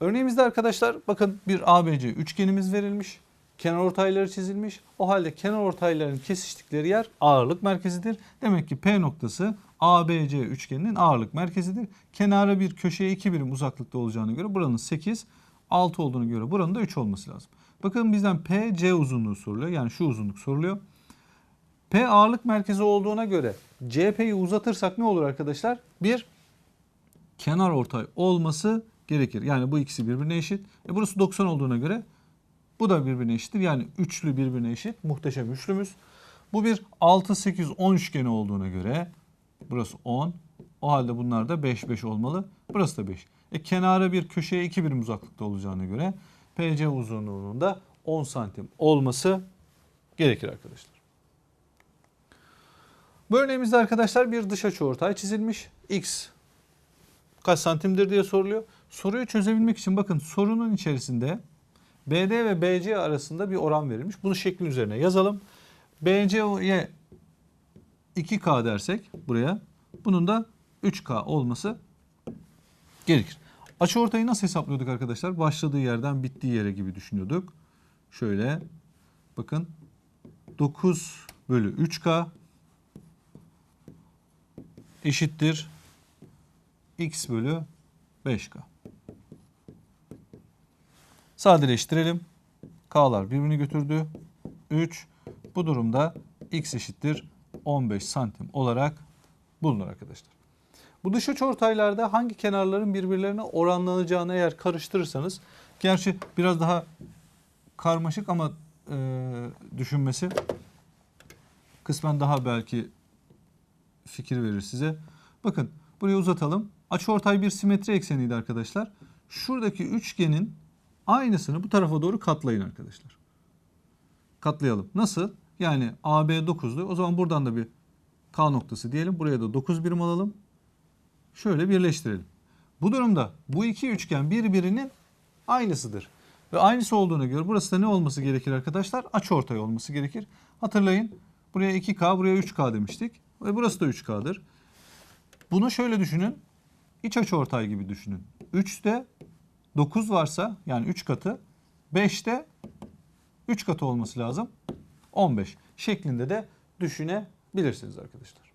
Örneğimizde arkadaşlar bakın bir ABC üçgenimiz verilmiş. Kenar ortayları çizilmiş. O halde kenar ortayların kesiştikleri yer ağırlık merkezidir. Demek ki P noktası ABC üçgeninin ağırlık merkezidir. Kenara bir köşeye 2 birim uzaklıkta olacağına göre buranın 8, 6 olduğunu göre buranın da 3 olması lazım. Bakın bizden PC uzunluğu soruluyor. Yani şu uzunluk soruluyor. P ağırlık merkezi olduğuna göre CP'yi uzatırsak ne olur arkadaşlar? Bir kenar ortay olması gerekir. Yani bu ikisi birbirine eşit. E burası 90 olduğuna göre bu da birbirine eşittir. Yani üçlü birbirine eşit. Muhteşem üçlümüz. Bu bir 6, 8, 10 üçgeni olduğuna göre burası 10. O halde bunlar da 5, 5 olmalı. Burası da 5. E kenara bir köşeye 2 birim uzaklıkta olacağına göre PC uzunluğunun da 10 santim olması gerekir arkadaşlar. Bu örneğimizde arkadaşlar bir dış açıortay çizilmiş. X kaç santimdir diye soruluyor. Soruyu çözebilmek için bakın sorunun içerisinde BD ve BC arasında bir oran verilmiş. Bunu şeklin üzerine yazalım. BC'ye 2K dersek buraya bunun da 3K olması gerekir. Açıortayı nasıl hesaplıyorduk arkadaşlar? Başladığı yerden bittiği yere gibi düşünüyorduk. Şöyle bakın 9 bölü 3K eşittir x bölü 5k. Sadeleştirelim. K'lar birbirini götürdü. 3. Bu durumda x eşittir 15 santim olarak bulunur arkadaşlar. Bu dış açıortaylarda hangi kenarların birbirlerine oranlanacağını eğer karıştırırsanız gerçi biraz daha karmaşık ama e, düşünmesi kısmen daha belki fikir verir size. Bakın burayı uzatalım. Açıortay bir simetri ekseniydi arkadaşlar. Şuradaki üçgenin aynısını bu tarafa doğru katlayın arkadaşlar. Katlayalım. Nasıl? Yani AB 9'du. O zaman buradan da bir K noktası diyelim. Buraya da 9 birim alalım. Şöyle birleştirelim. Bu durumda bu iki üçgen birbirinin aynısıdır. Ve aynısı olduğuna göre burası da ne olması gerekir arkadaşlar? Açıortay olması gerekir. Hatırlayın. Buraya 2K, buraya 3K demiştik. Ve burası da 3K'dır. Bunu şöyle düşünün. İç açıortay gibi düşünün. 3'te 9 varsa yani 3 katı 5'te 3 katı olması lazım. 15 şeklinde de düşünebilirsiniz arkadaşlar.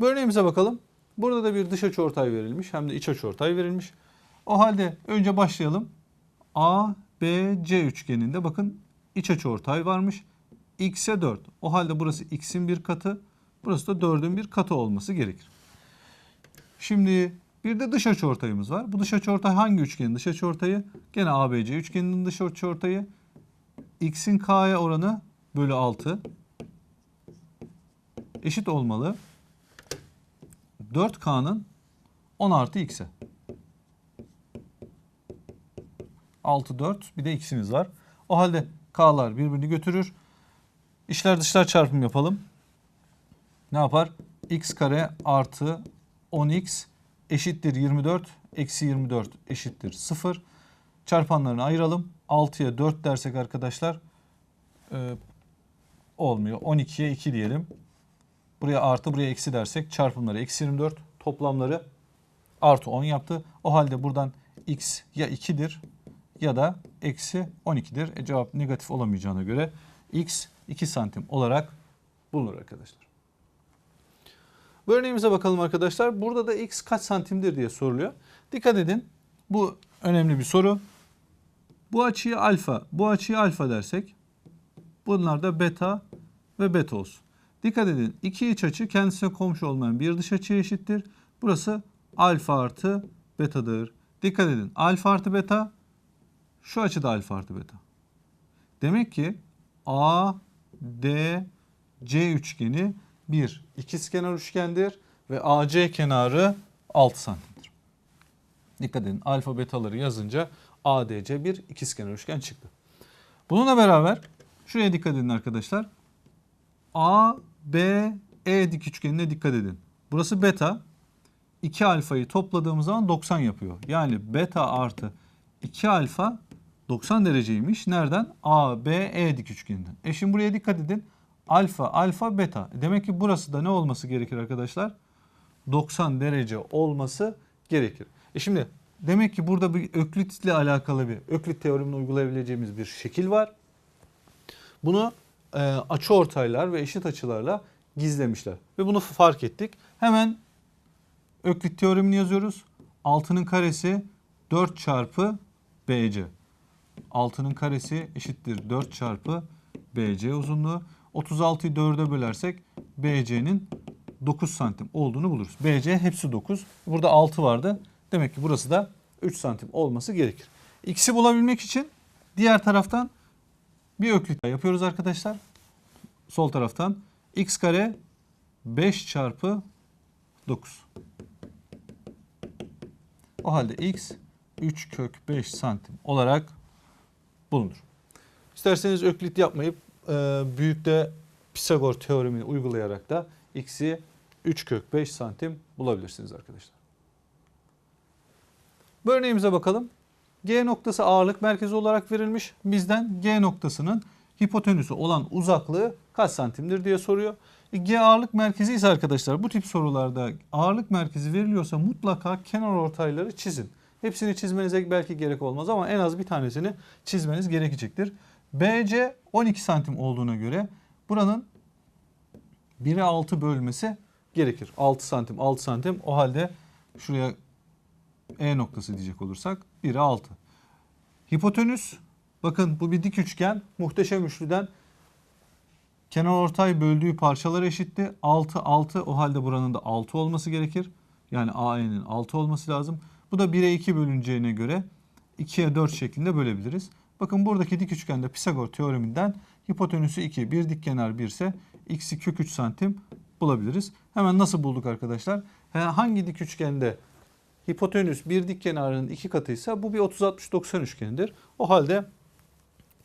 Bu örneğimize bakalım. Burada da bir dış açıortay verilmiş hem de iç açıortay verilmiş. O halde önce başlayalım. A, B, C üçgeninde bakın iç açıortay varmış. X'e 4. O halde burası X'in bir katı. Burası da 4'ün bir katı olması gerekir. Şimdi bir de dış açıortayımız var. Bu dış açıortay hangi üçgenin dış açıortayı? Gene ABC üçgeninin dış açıortayı. X'in K'ya oranı bölü 6 eşit olmalı. 4K'nın 10 artı X'e. 6, 4 bir de X'imiz var. O halde K'lar birbirini götürür. İşler dışlar çarpım yapalım. Ne yapar? X kare artı 10x eşittir 24. Eksi 24 eşittir 0. Çarpanlarını ayıralım. 6'ya 4 dersek arkadaşlar e, olmuyor. 12'ye 2 diyelim. Buraya artı buraya eksi dersek çarpımları eksi 24 toplamları artı 10 yaptı. O halde buradan x ya 2'dir ya da eksi 12'dir. E, cevap negatif olamayacağına göre x 2 santim olarak bulunur arkadaşlar. Bu örneğimize bakalım arkadaşlar. Burada da x kaç santimdir diye soruluyor. Dikkat edin. Bu önemli bir soru. Bu açıyı alfa, bu açıyı alfa dersek bunlar da beta ve beta olsun. Dikkat edin. iki iç açı kendisine komşu olmayan bir dış açıya eşittir. Burası alfa artı betadır. Dikkat edin. Alfa artı beta şu açıda alfa artı beta. Demek ki A, D, C üçgeni bir ikizkenar üçgendir ve AC kenarı 6 santimdir. Dikkat edin alfa betaları yazınca ADC bir ikizkenar üçgen çıktı. Bununla beraber şuraya dikkat edin arkadaşlar. A, B, E dik üçgenine dikkat edin. Burası beta. 2 alfayı topladığımız zaman 90 yapıyor. Yani beta artı 2 alfa 90 dereceymiş. Nereden? A, B, E dik üçgeninden. E şimdi buraya dikkat edin. Alfa, alfa, beta. Demek ki burası da ne olması gerekir arkadaşlar? 90 derece olması gerekir. E şimdi demek ki burada bir Öklit ile alakalı bir Öklit teoremini uygulayabileceğimiz bir şekil var. Bunu e, açı ortaylar ve eşit açılarla gizlemişler. Ve bunu fark ettik. Hemen Öklit teoremini yazıyoruz. 6'nın karesi 4 çarpı BC. 6'nın karesi eşittir 4 çarpı BC uzunluğu. 36'yı 4'e bölersek BC'nin 9 santim olduğunu buluruz. BC hepsi 9. Burada 6 vardı. Demek ki burası da 3 santim olması gerekir. X'i bulabilmek için diğer taraftan bir daha yapıyoruz arkadaşlar. Sol taraftan x kare 5 çarpı 9. O halde x 3 kök 5 santim olarak bulunur. İsterseniz öklit yapmayıp e, büyükte Pisagor teoremini uygulayarak da x'i 3 kök 5 santim bulabilirsiniz arkadaşlar. Bu örneğimize bakalım. G noktası ağırlık merkezi olarak verilmiş. Bizden G noktasının hipotenüsü olan uzaklığı kaç santimdir diye soruyor. E, G ağırlık merkezi ise arkadaşlar bu tip sorularda ağırlık merkezi veriliyorsa mutlaka kenar ortayları çizin. Hepsini çizmenize belki gerek olmaz ama en az bir tanesini çizmeniz gerekecektir. BC 12 santim olduğuna göre buranın 1'e 6 bölmesi gerekir. 6 santim 6 santim o halde şuraya E noktası diyecek olursak 1'e 6. Hipotenüs bakın bu bir dik üçgen muhteşem üçlüden kenar ortay böldüğü parçalar eşitti. 6 6 o halde buranın da 6 olması gerekir. Yani AE'nin 6 olması lazım. Bu da 1'e 2 bölüneceğine göre 2'ye 4 şeklinde bölebiliriz. Bakın buradaki dik üçgende Pisagor teoreminden hipotenüsü 2, bir dik kenar 1 ise x'i kök 3 santim bulabiliriz. Hemen nasıl bulduk arkadaşlar? Hangi dik üçgende hipotenüs bir dik kenarının iki katıysa bu bir 30-60-90 üçgenidir. O halde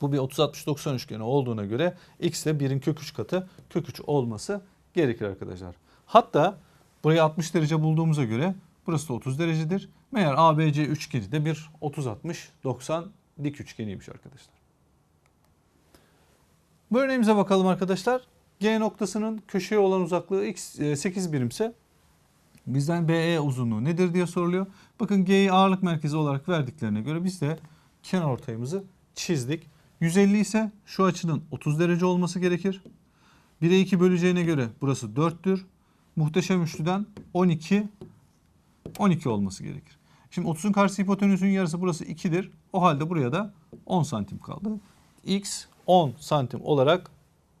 bu bir 30-60-90 üçgeni olduğuna göre x de 1'in kök 3 katı kök 3 olması gerekir arkadaşlar. Hatta burayı 60 derece bulduğumuza göre burası da 30 derecedir. Meğer ABC üçgeni de bir 30-60-90 dik üçgeniymiş arkadaşlar. Bu örneğimize bakalım arkadaşlar. G noktasının köşeye olan uzaklığı x 8 birimse bizden BE uzunluğu nedir diye soruluyor. Bakın G'yi ağırlık merkezi olarak verdiklerine göre biz de kenar ortayımızı çizdik. 150 ise şu açının 30 derece olması gerekir. 1'e 2 böleceğine göre burası 4'tür. Muhteşem üçlüden 12 12 olması gerekir. Şimdi 30'un karşısı hipotenüsün yarısı burası 2'dir. O halde buraya da 10 santim kaldı. X 10 santim olarak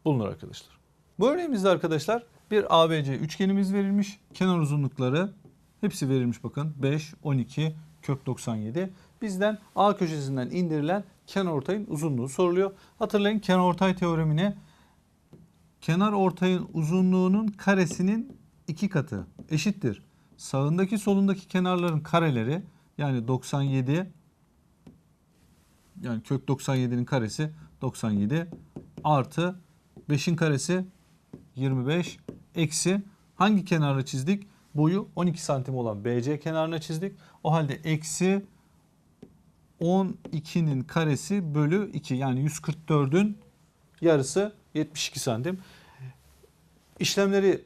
bulunur arkadaşlar. Bu örneğimizde arkadaşlar bir ABC üçgenimiz verilmiş. Kenar uzunlukları hepsi verilmiş bakın. 5, 12, kök 97. Bizden A köşesinden indirilen kenar ortayın uzunluğu soruluyor. Hatırlayın kenar ortay teoremine kenar ortayın uzunluğunun karesinin iki katı eşittir. Sağındaki solundaki kenarların kareleri yani 97 yani kök 97'nin karesi 97 artı 5'in karesi 25 eksi hangi kenarı çizdik? Boyu 12 santim olan BC kenarına çizdik. O halde eksi 12'nin karesi bölü 2 yani 144'ün yarısı 72 santim. İşlemleri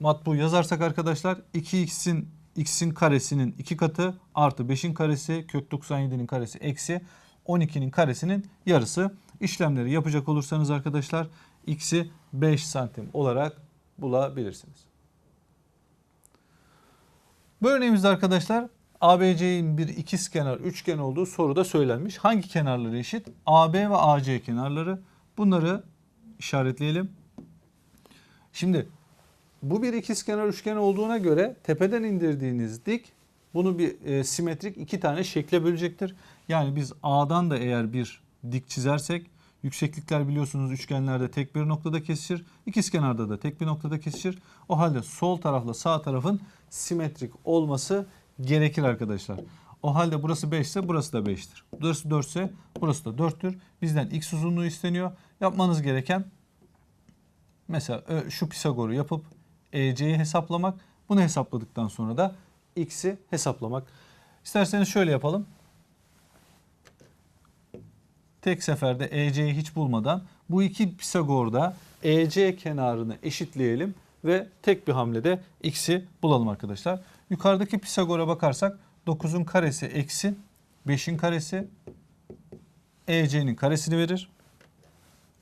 matbu yazarsak arkadaşlar 2x'in x'in karesinin 2 katı artı 5'in karesi kök 97'nin karesi eksi 12'nin karesinin yarısı. İşlemleri yapacak olursanız arkadaşlar x'i 5 santim olarak bulabilirsiniz. Bu örneğimizde arkadaşlar ABC'nin bir ikizkenar üçgen olduğu soruda söylenmiş. Hangi kenarları eşit? AB ve AC kenarları. Bunları işaretleyelim. Şimdi bu bir ikizkenar üçgen olduğuna göre tepeden indirdiğiniz dik bunu bir e, simetrik iki tane şekle bölecektir. Yani biz A'dan da eğer bir dik çizersek yükseklikler biliyorsunuz üçgenlerde tek bir noktada kesişir. İkizkenarda da tek bir noktada kesişir. O halde sol tarafla sağ tarafın simetrik olması gerekir arkadaşlar. O halde burası 5 ise burası da 5'tir. Burası 4 ise burası da 4'tür. Bizden x uzunluğu isteniyor. Yapmanız gereken mesela şu Pisagor'u yapıp EC'yi hesaplamak. Bunu hesapladıktan sonra da x'i hesaplamak. İsterseniz şöyle yapalım. Tek seferde EC'yi hiç bulmadan bu iki Pisagor'da EC kenarını eşitleyelim ve tek bir hamlede x'i bulalım arkadaşlar. Yukarıdaki Pisagor'a bakarsak 9'un karesi eksi 5'in karesi EC'nin karesini verir.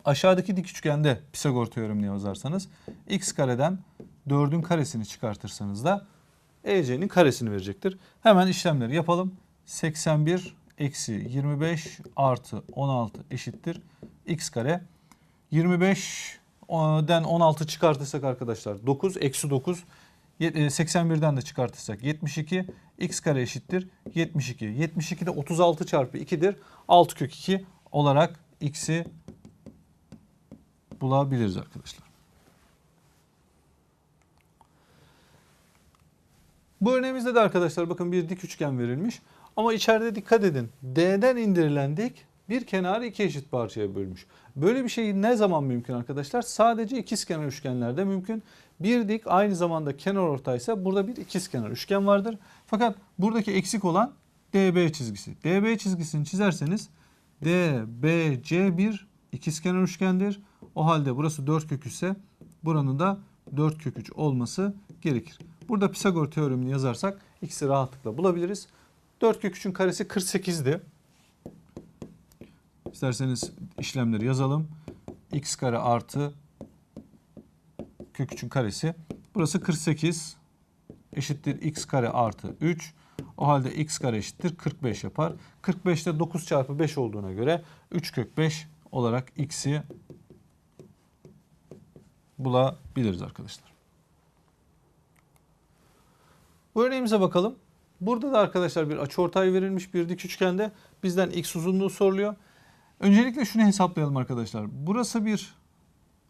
Aşağıdaki dik üçgende Pisagor teoremini yazarsanız x kareden 4'ün karesini çıkartırsanız da EC'nin karesini verecektir. Hemen işlemleri yapalım. 81 eksi 25 artı 16 eşittir x kare. 25'den 16 çıkartırsak arkadaşlar 9 eksi 9 81'den de çıkartırsak 72 x kare eşittir 72. 72 de 36 çarpı 2'dir. 6 kök 2 olarak x'i bulabiliriz arkadaşlar. Bu örneğimizde de arkadaşlar bakın bir dik üçgen verilmiş. Ama içeride dikkat edin. D'den indirilen dik bir kenarı iki eşit parçaya bölmüş. Böyle bir şey ne zaman mümkün arkadaşlar? Sadece ikizkenar üçgenlerde mümkün. Bir dik aynı zamanda kenar ortaysa burada bir ikizkenar üçgen vardır. Fakat buradaki eksik olan DB çizgisi. DB çizgisini çizerseniz DBC bir ikizkenar üçgendir. O halde burası 4 kök 3 ise buranın da 4 kök 3 olması gerekir. Burada Pisagor teoremini yazarsak x'i rahatlıkla bulabiliriz. 4 kök 3'ün karesi 48'di. İsterseniz işlemleri yazalım. x kare artı kök 3'ün karesi. Burası 48 eşittir x kare artı 3. O halde x kare eşittir 45 yapar. 45 de 9 çarpı 5 olduğuna göre 3 kök 5 olarak x'i bulabiliriz arkadaşlar. Bu örneğimize bakalım. Burada da arkadaşlar bir açıortay verilmiş bir dik üçgende bizden x uzunluğu soruluyor. Öncelikle şunu hesaplayalım arkadaşlar. Burası bir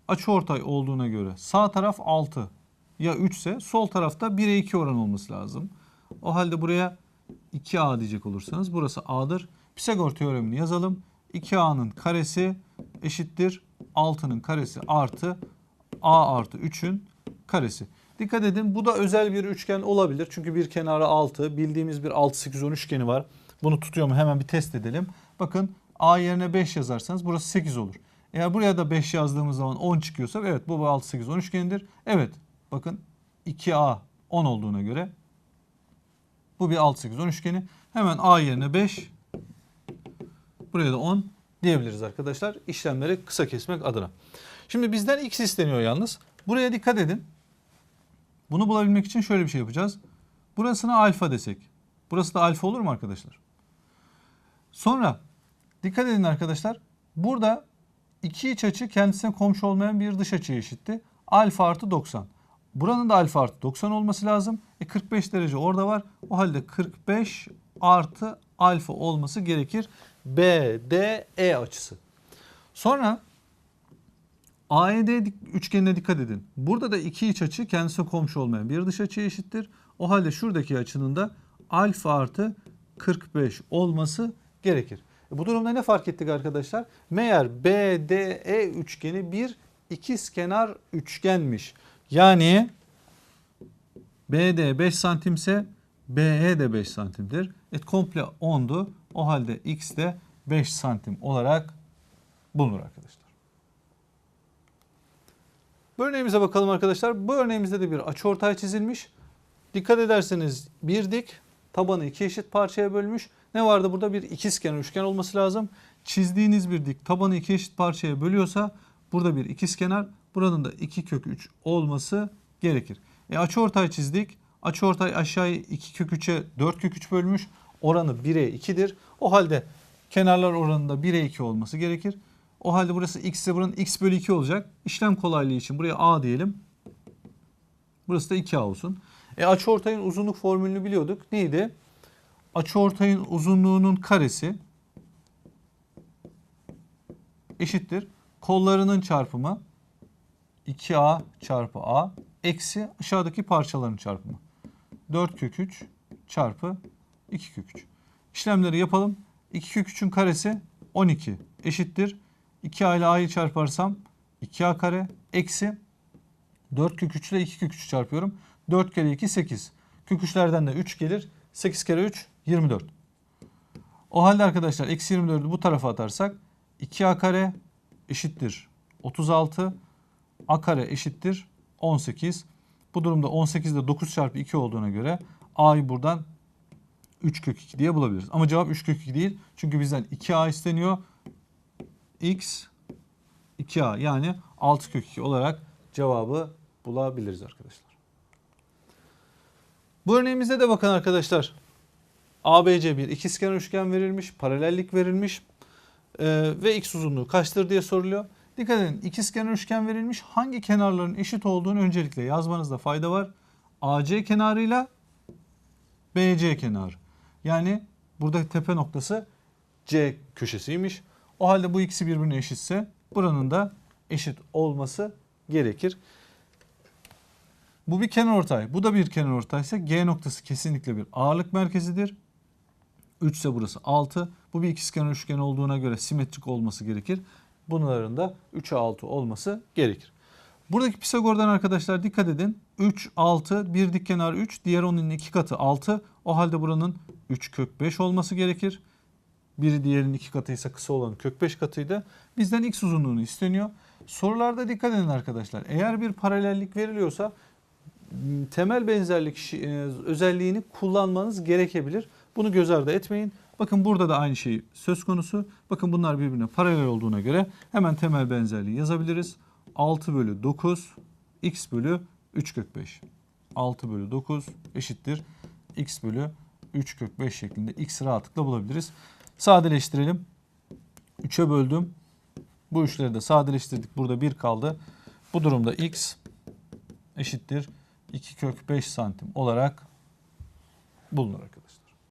açıortay olduğuna göre sağ taraf 6 ya 3 ise sol tarafta 1'e 2 oran olması lazım. O halde buraya 2a diyecek olursanız burası a'dır. Pisagor teoremini yazalım. 2a'nın karesi eşittir 6'nın karesi artı a artı 3'ün karesi. Dikkat edin bu da özel bir üçgen olabilir. Çünkü bir kenarı 6. Bildiğimiz bir 6 8 10 üçgeni var. Bunu tutuyor mu hemen bir test edelim. Bakın a yerine 5 yazarsanız burası 8 olur. Eğer buraya da 5 yazdığımız zaman 10 çıkıyorsa evet bu 6 8 10 üçgenidir. Evet bakın 2a 10 olduğuna göre bu bir 6 8 10 üçgeni. Hemen a yerine 5 buraya da 10 diyebiliriz arkadaşlar. İşlemleri kısa kesmek adına. Şimdi bizden x isteniyor yalnız. Buraya dikkat edin. Bunu bulabilmek için şöyle bir şey yapacağız. Burasına alfa desek. Burası da alfa olur mu arkadaşlar? Sonra dikkat edin arkadaşlar. Burada iki iç açı kendisine komşu olmayan bir dış açıya eşitti. Alfa artı 90. Buranın da alfa artı 90 olması lazım. E 45 derece orada var. O halde 45 artı alfa olması gerekir. BDE açısı. Sonra AED üçgenine dikkat edin. Burada da iki iç açı kendisine komşu olmayan bir dış açıya eşittir. O halde şuradaki açının da alfa artı 45 olması gerekir. E bu durumda ne fark ettik arkadaşlar? Meğer BDE üçgeni bir ikizkenar üçgenmiş. Yani BD 5 santimse BE de 5 santimdir. Et komple 10'du. O halde X de 5 santim olarak bulunur arkadaşlar. Bu örneğimize bakalım arkadaşlar. Bu örneğimizde de bir açıortay çizilmiş. Dikkat ederseniz bir dik tabanı iki eşit parçaya bölmüş. Ne vardı burada? Bir ikizkenar üçgen olması lazım. Çizdiğiniz bir dik tabanı iki eşit parçaya bölüyorsa burada bir ikizkenar, buranın da 2 kök 3 olması gerekir. E açıortay çizdik. Açıortay aşağıya 2 kök 3'e 4 kök 3 bölmüş. Oranı 1'e 2'dir. O halde kenarlar oranında 1'e 2 olması gerekir. O halde burası x ise buranın x bölü 2 olacak. İşlem kolaylığı için buraya a diyelim. Burası da 2a olsun. E açıortayın uzunluk formülünü biliyorduk. Neydi? Açıortayın uzunluğunun karesi eşittir. Kollarının çarpımı 2a çarpı a eksi aşağıdaki parçaların çarpımı. 4 kök 3 çarpı 2 kök 3. İşlemleri yapalım. 2 kök 3'ün karesi 12 eşittir. 2a ile a'yı çarparsam 2a kare eksi 4 kök 3 ile 2 kök 3 çarpıyorum. 4 kere 2 8. Kök 3'lerden de 3 gelir. 8 kere 3 24. O halde arkadaşlar eksi 24'ü bu tarafa atarsak 2a kare eşittir 36. a kare eşittir 18. Bu durumda 18'de 9 çarpı 2 olduğuna göre a'yı buradan 3 kök 2 diye bulabiliriz. Ama cevap 3 kök 2 değil. Çünkü bizden 2a isteniyor. X 2a yani 6 kök 2 olarak cevabı bulabiliriz arkadaşlar. Bu örneğimizde de bakın arkadaşlar. ABC bir ikizkenar üçgen verilmiş, paralellik verilmiş Ee, ve x uzunluğu kaçtır diye soruluyor. Dikkat edin ikizkenar üçgen verilmiş. Hangi kenarların eşit olduğunu öncelikle yazmanızda fayda var. AC kenarıyla BC kenarı. Yani burada tepe noktası C köşesiymiş. O halde bu ikisi birbirine eşitse buranın da eşit olması gerekir. Bu bir kenarortay. Bu da bir kenarortaysa G noktası kesinlikle bir ağırlık merkezidir. 3 ise burası 6. Bu bir ikizkenar üçgen olduğuna göre simetrik olması gerekir. Bunların da 3'e 6 olması gerekir. Buradaki Pisagor'dan arkadaşlar dikkat edin. 3, 6, bir dik kenar 3, diğer onun iki katı 6. O halde buranın 3 kök 5 olması gerekir. Biri diğerinin iki katıysa kısa olanın kök 5 katıydı. Bizden x uzunluğunu isteniyor. Sorularda dikkat edin arkadaşlar. Eğer bir paralellik veriliyorsa temel benzerlik e, özelliğini kullanmanız gerekebilir. Bunu göz ardı etmeyin. Bakın burada da aynı şey söz konusu. Bakın bunlar birbirine paralel olduğuna göre hemen temel benzerliği yazabiliriz. 6 bölü 9 x bölü 3 kök 5. 6 bölü 9 eşittir x bölü 3 kök 5 şeklinde x rahatlıkla bulabiliriz. Sadeleştirelim. 3'e böldüm. Bu üçleri de sadeleştirdik. Burada 1 kaldı. Bu durumda x eşittir 2 kök 5 santim olarak bulunur.